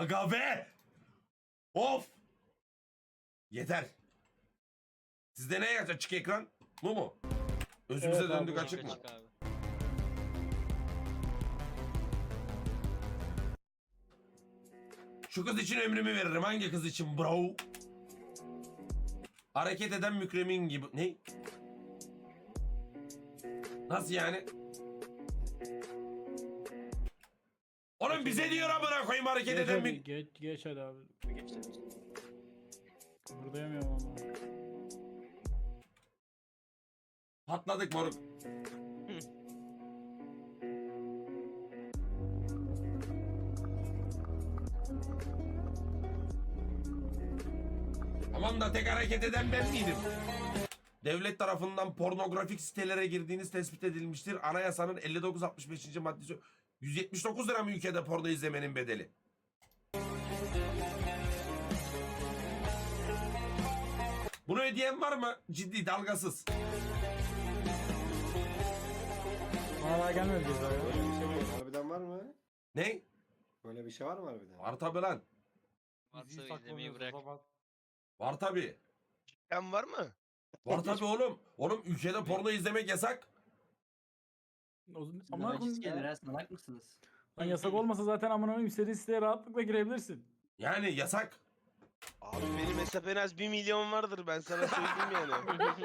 Aga be! Of! Yeter. Sizde ne yazıyor? Açık ekran? Bu mu? Özümüze Evet abi, döndük açık açık mı? Açık abi. Şu kız için ömrümü veririm. Hangi kız için bro? Hareket eden mükremin gibi. Ne? Nasıl yani? Oğlum bize diyor amına koyayım hareket Geç eden hadi, mü... geç, geç hadi abi. Buradayamıyorum ama. Patladık moruk. Aman da tek hareket eden ben miydim? Devlet tarafından pornografik sitelere girdiğiniz tespit edilmiştir. Anayasanın 59-65. maddesi 179 lira mı ülkede porno izlemenin bedeli? Bunu ödeyen var mı? Ciddi dalgasız. Daha gelmedi ya. Böyle bir şey var. Harbiden var mı? Ne? Böyle bir şey var mı harbiden? Var tabi lan. Varsa izlemeyi bırak. Var tabi. Sen var mı? Var tabi oğlum. Oğlum ülkede porno izlemek yasak. O zaman- Ama Ama Nacis gelir ha salak mısınız? Lan yasak olmasa zaten amına koyayım istediğin siteye rahatlıkla girebilirsin. Yani yasak. Abi benim hesap en az 1 milyon vardır ben sana söyleyeyim yani.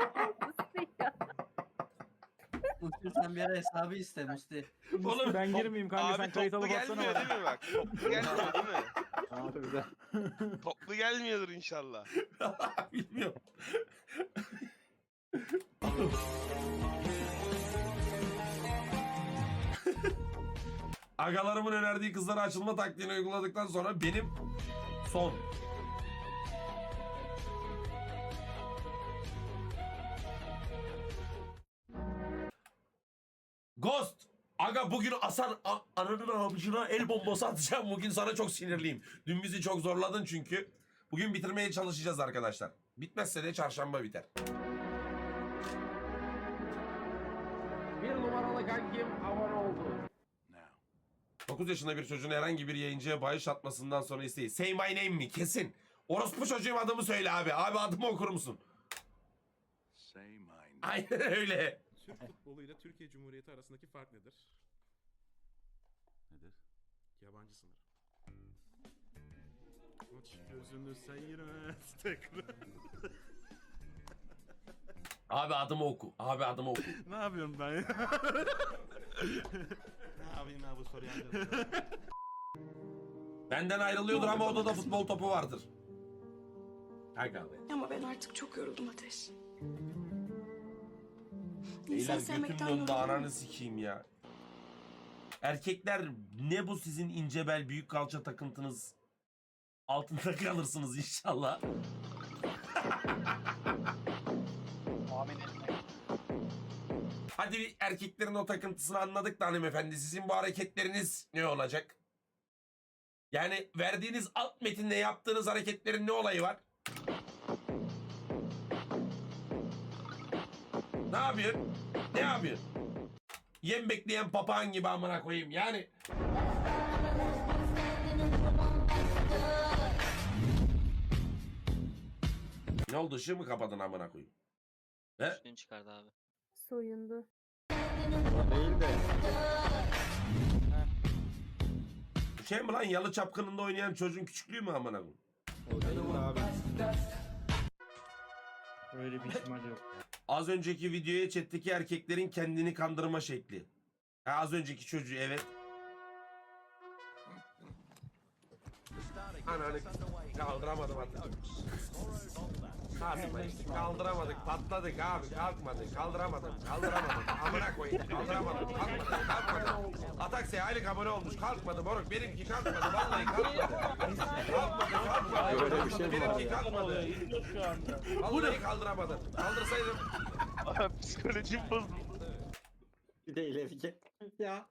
Musti sen bir ara hesabı iste Musti. Oğlum, ben girmeyeyim kanka Abi sen kayıt toplu alıp atsana gelmiyor bana. değil mi bak? Toplu gelmiyor değil mi? Harbiden. Toplu gelmiyordur inşallah. Bilmiyorum. Agalarımın önerdiği kızlara açılma taktiğini uyguladıktan sonra benim son. Ghost. Aga bugün Hasan a- ananın avucuna el bombası atacağım. Bugün sana çok sinirliyim. Dün bizi çok zorladın çünkü. Bugün bitirmeye çalışacağız arkadaşlar. Bitmezse de çarşamba biter. Bir numaralı kankim abone oldu. 9 yaşında bir çocuğun herhangi bir yayıncıya bağış atmasından sonra isteği. Say my name mi? Kesin. Orospu çocuğum adımı söyle abi. Abi adımı okur musun? Say my name. Aynen öyle. Türk futbolu ile Türkiye Cumhuriyeti arasındaki fark nedir? Nedir? Yabancı sınır. Aç gözünü seyret tekrar. Abi adımı oku. Abi adımı oku. ne yapıyorum ben ya? yapayım ya bu soruyu Benden ayrılıyordur ama odada futbol topu vardır. Kanka abi. Ama ben artık çok yoruldum Ateş. Beyler İnsan götüm sevmekten dondu yoruldum. ananı sikeyim ya. Erkekler ne bu sizin ince bel büyük kalça takıntınız? Altında kalırsınız inşallah. Hadi erkeklerin o takıntısını anladık da hanımefendi. Sizin bu hareketleriniz ne olacak? Yani verdiğiniz alt metinde yaptığınız hareketlerin ne olayı var? Ne yapıyorsun? Ne yapıyorsun? Yem bekleyen papağan gibi amına koyayım yani. Ne oldu ışığı mı kapadın amına koyayım? He? Üstünü çıkardı abi. Soyundu. Değil de. Şey mi lan yalı çapkınında oynayan çocuğun küçüklüğü mü amına koyayım? O değil mi abi? Öyle bir ihtimal yok. Az önceki videoya chat'teki erkeklerin kendini kandırma şekli. Ha, az önceki çocuğu evet. Ananı kaldıramadım artık. Abi işte kaldıramadık patladık abi kalkmadı kaldıramadım kaldıramadım amına koyayım kaldıramadım kalkmadı kalkmadı Ataksiye aylık abone olmuş kalkmadı moruk. Benimki kalkmadı vallahi kalkmadı. Kalkmadı kalkmadı. Böyle bir şey mi var? benimki kalkmadı vallahi kaldıramadım. Kaldırsaydım. Abi psikolojim bozuldu. Bir de ileri gel. Ya.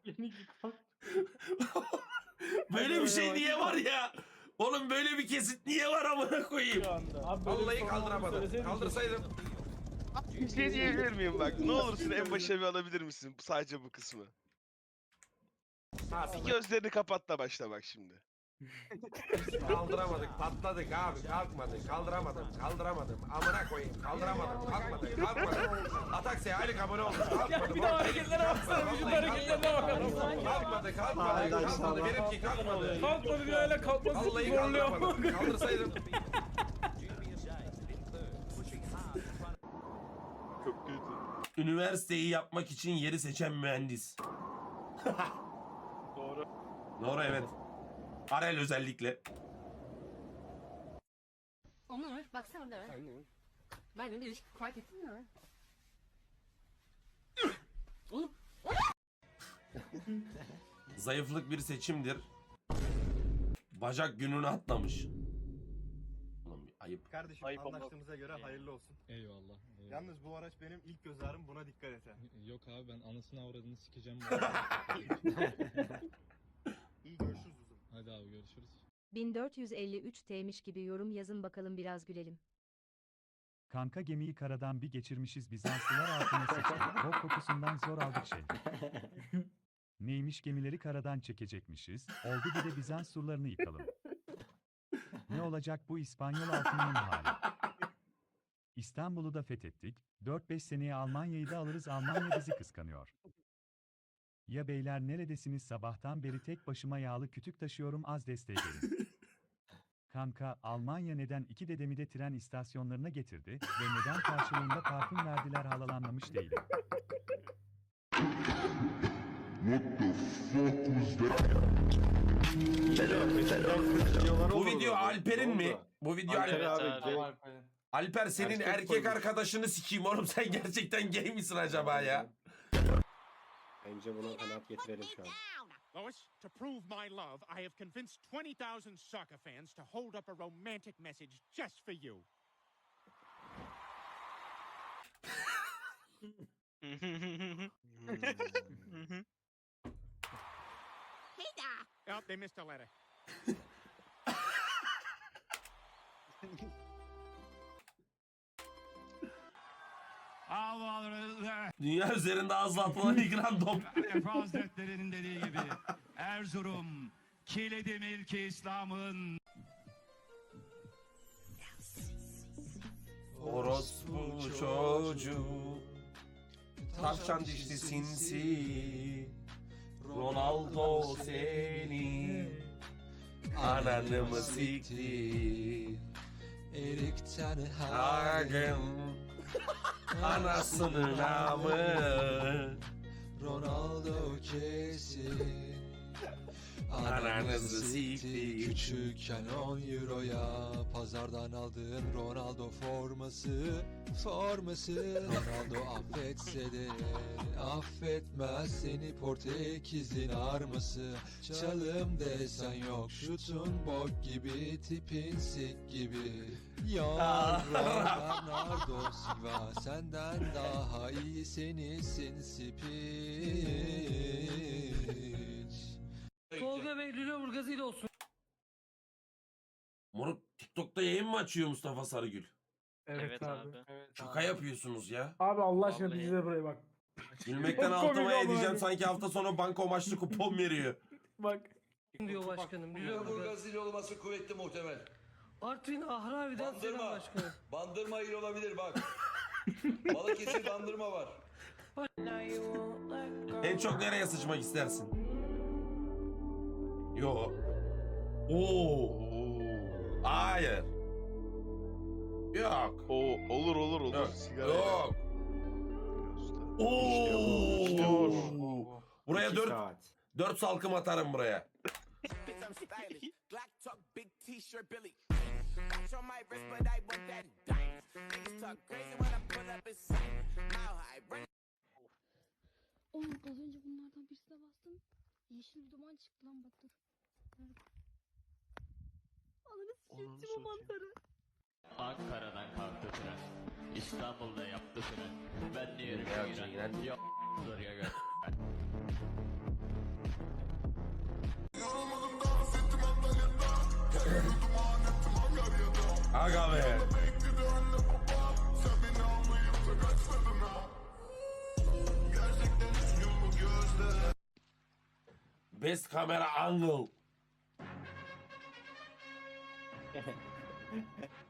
Böyle bir şey niye var ya? Oğlum böyle bir kesit niye var amına koyayım? Abi böyle bir Vallahi sorun kaldıramadım. söyleseydin Kaldırsaydım. Bir şey diyebilir miyim bak? Ne olursun en başa bir alabilir misin sadece bu kısmı? Ha, Bir gözlerini kapat da başla bak şimdi. Kaldıramadık, patladık abi, kalkmadık, kaldıramadım, kaldıramadım. Amına koyayım, kaldıramadım, kalkmadık, kalkmadık. Ataksiye aylık abone olmuş, kalkmadı. bir daha hareketlere baksana, vücut hareketlerine bakalım. Kalkmadı, kalkmadı, kalkmadı, benimki kalkmadı. Kalkmadı bir hala kalkması Vallahi kaldıramadım, kaldırsaydım. Çok kötü. Üniversiteyi yapmak için yeri seçen mühendis. Doğru. Doğru evet. Arel özellikle. Onur baksana orada. Ben de ilişki fark ettin mi? Zayıflık bir seçimdir. Bacak gününü atlamış. Oğlum bir ayıp. Kardeşim Ayıp olmaz. anlaştığımıza göre hayırlı olsun. Eyvallah. eyvallah. Yalnız bu araç benim ilk göz ağrım buna dikkat et ha. Yok abi ben anasını avradını sikeceğim görüşürüz uzun. Hadi abi görüşürüz. 1453 T'miş gibi yorum yazın bakalım biraz gülelim. Kanka gemiyi karadan bir geçirmişiz Bizanslılar altına sıçtık. Bok kokusundan zor aldık şey. Neymiş gemileri karadan çekecekmişiz. Oldu bir de Bizans surlarını yıkalım. Ne olacak bu İspanyol altınının hali? İstanbul'u da fethettik. 4-5 seneye Almanya'yı da alırız Almanya bizi kıskanıyor. Ya beyler neredesiniz sabahtan beri tek başıma yağlı kütük taşıyorum az destek verin. Kanka, Almanya neden iki dedemi de tren istasyonlarına getirdi ve neden karşılığında parfüm verdiler halalanmamış değilim. Bu video Alper'in mi? Bu video Alper Alper. abi. abi. Alper senin Erkek erkek arkadaşını sikeyim oğlum sen gerçekten gay misin acaba ya? Bence buna kanaat getirelim şu an. Lois, to prove my love, I have convinced 20,000 soccer fans to hold up a romantic message just for you. Oh, they missed a letter. Dünya üzerinde az atılan ilk random. Hazretlerinin dediği gibi Erzurum kilidi milki İslam'ın. Orospu çocuğu Tavşan dişli sinsi Ronaldo seni Ananı mı sikti? Erikten Hagen Anasının namı. Ronaldo kesin Ananızı sikti. Küçükken 10 euroya Pazardan aldığım Ronaldo forması Forması. Ronaldo affetse de Affetmez seni Portekiz'in arması. Çalım desen yok Şutun bok gibi Tipin sik gibi. Yar Bernardo Silva Senden daha iyi senisin Spiç yayın mı açıyor Mustafa Sarıgül? Evet, abi. Şaka yapıyorsunuz ya. Abi Allah aşkına Vallahi. bizi de buraya bak. Gülmekten Çok komik altıma ama edeceğim abi. sanki hafta sonu banko maçlı kupon veriyor. Bak. diyor başkanım. Lüleburgaz. il olması kuvvetli muhtemel. Artvin Ahravi'den selam Bandırma. başkanım. Bandırma il olabilir bak. Balıkesir bandırma var. En çok nereye sıçmak istersin? Yo. Oo. Hayır. Yok. O olur olur olur. Yok. Sigara Yok. İşte bu, işte Oo. bu. Buraya İki 4 saat. 4 salkım atarım buraya. Oğlum az önce bunlardan birisine bastım. Yeşil bir duman çıktı lan bak dur. Nerede? Ananı sikeyim Timo mantarı. Ankara'dan kalktı tren. İstanbul'da yaptı tren. Ben yerime Gerçekten. giren. Yok. ya gel. Aga be. Best camera angle.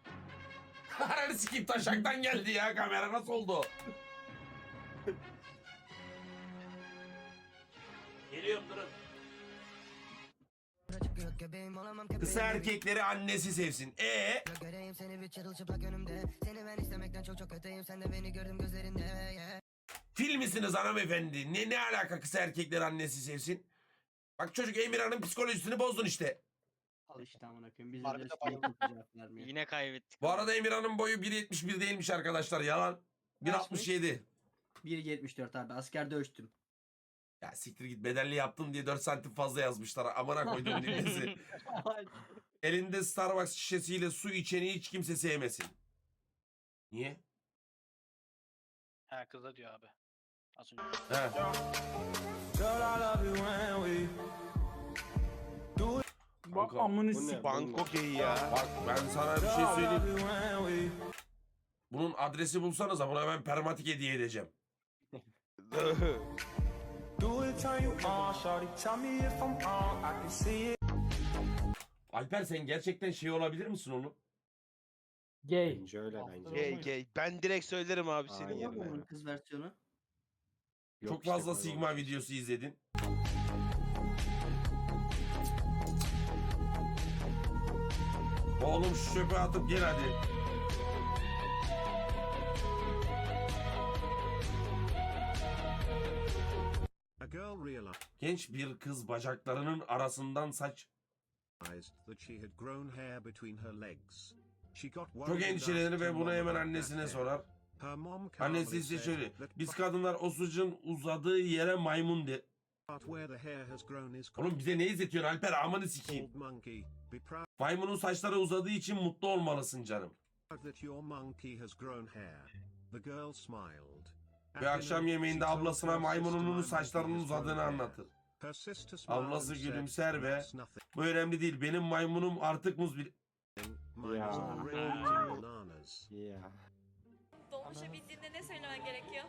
Ananı sikeyim taşaktan geldi ya kamera nasıl oldu? Geliyorum durun. Kısa erkekleri annesi sevsin. E Fil misiniz hanımefendi? Ne ne alaka kısa erkekleri annesi sevsin? Bak çocuk Emirhan'ın psikolojisini bozdun işte. Al işte amına koyayım. Bize de cevap vermiyor. Yine kaybettik. Bu arada Emirhan'ın boyu 1.71 değilmiş arkadaşlar yalan. 1.67. 1.74 abi asker dövüştüm. Ya siktir git bedelli yaptım diye 4 santim fazla yazmışlar. Amına koydum dinlesi. Elinde Starbucks şişesiyle su içeni hiç kimse sevmesin. Niye? Ha kıza diyor abi. Az önce. He. Kanka, amını sik. Banko geyi ya. Bak ben sana bir şey söyleyeyim. Bunun adresi bulsanız buna ben permatik hediye edeceğim. Alper sen gerçekten şey olabilir misin oğlum? Gay. Bence öyle bence. Gay gay. Ben direkt söylerim abi senin Aynen yerine. öyle. Kız versiyonu. Yok Çok işte, fazla koymamış. Sigma videosu izledin. Oğlum şu çöpe atıp gel hadi. A girl realized Genç bir kız bacaklarının arasından saç that she had grown hair between her legs. She got çok endişelenir ve bunu hemen annesine sorar. Annesi ise şöyle. Biz kadınlar o sucuğun uzadığı yere maymun de. Oğlum bize ne izletiyorsun Alper amını sikeyim. Maymunun saçları uzadığı için mutlu olmalısın canım. that your monkey has grown hair. The girl smiled. Ve akşam yemeğinde ablasına maymununun saçlarının uzadığını anlatır. Ablası gülümser ve "That's nothing. bu önemli değil benim maymunum artık muz bir... Mine Ya. Ya. Dolmuşa bindiğinde ne söylemen gerekiyor?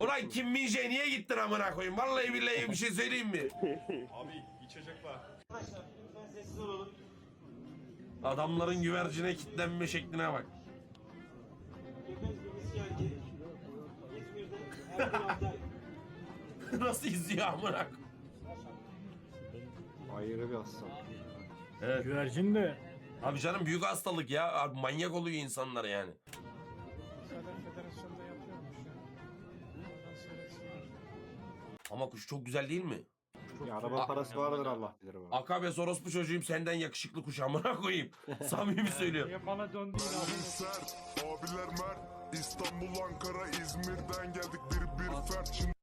Ulan Kim Min Jae niye gittin amına koyayım? Vallahi billahi bir şey söyleyeyim mi? Abi içecek var. Adamların güvercine kitlenme şekline bak. Nasıl izliyor amına koyayım? Ayrı bir aslan. Evet. Güvercin de. Abi canım büyük hastalık ya. Abi manyak oluyor insanlar yani. Ama kuş çok güzel değil mi? Ya araba parası vardır Allah bilir ama. Akabe orospu çocuğum senden yakışıklı kuş amına koyayım. Samimi söylüyorum. Bana döndü yine Abiler Mert, İstanbul, Ankara, İzmir'den geldik bir bir fert. Şimdi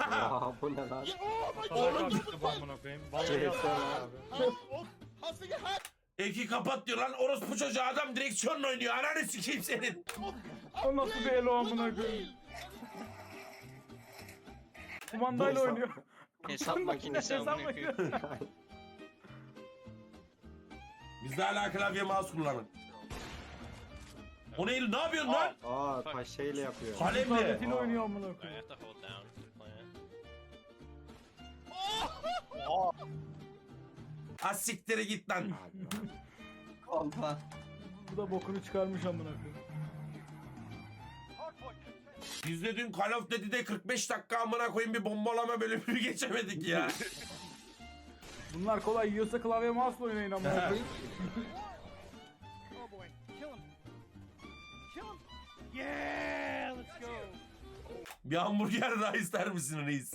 ya bu ne lan? Eki kapat diyor lan orospu çocuğu adam direksiyonla oynuyor. Ananı sikeyim senin. O nasıl bir elo amına koyayım. Kumandayla Dostlar. oynuyor. Hesap makinesi Hesap amına koyayım. makinesi. Bizde hala klavye mouse kullanın. O ne ne yapıyorsun lan? Aa taş şeyle yapıyor. Kalemle. Tabletiyle oynuyor amına koyayım. Siktire git lan. Kolpa. Bu da bokunu çıkarmış amına koyayım. Biz de dün Call of Duty'de 45 dakika amına koyayım bir bombalama bölümünü geçemedik ya. Bunlar kolay yiyorsa klavye mouse'la oynayın amına koyayım. Oh. Yeah, let's go. bir hamburger daha ister misin reis?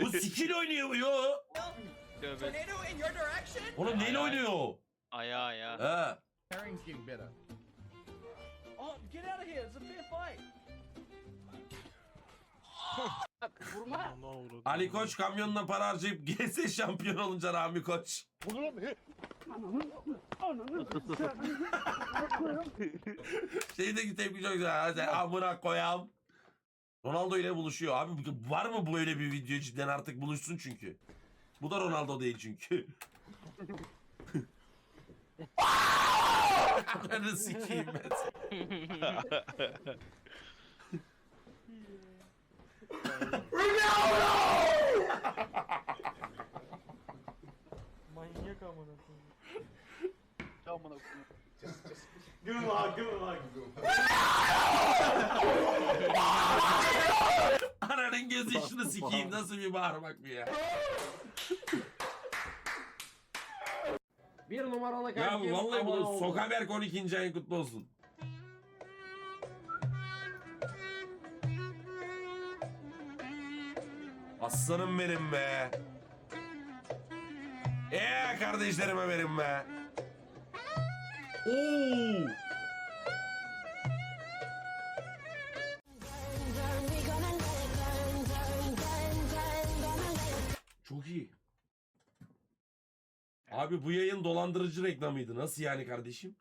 Bu skill oynuyor yo. Tövbe. Oğlum neyle oynuyor? Ayağı ayağı. He. Herring's getting better. Oh, get out of here. It's a fair fight. Ali Koç kamyonla para harcayıp GS şampiyon olunca Rami Koç. Şeydeki tepki çok güzel. Ha, Sen amına koyam. Ronaldo ile buluşuyor. Abi var mı böyle bir video cidden artık buluşsun çünkü. Bu da Ronaldo değil çünkü. ben de sikeyim ben. bak amına koyayım. Ananın göz yaşını sikeyim nasıl bir bağırmak bu ya. Bir numaralı Ya kankim vallahi abone bu oldu. Sokaberk 12. ayın kutlu olsun. Aslanım benim be. Eee kardeşlerime benim be. Oo. Çok iyi. Abi bu yayın dolandırıcı reklamıydı. Nasıl yani kardeşim?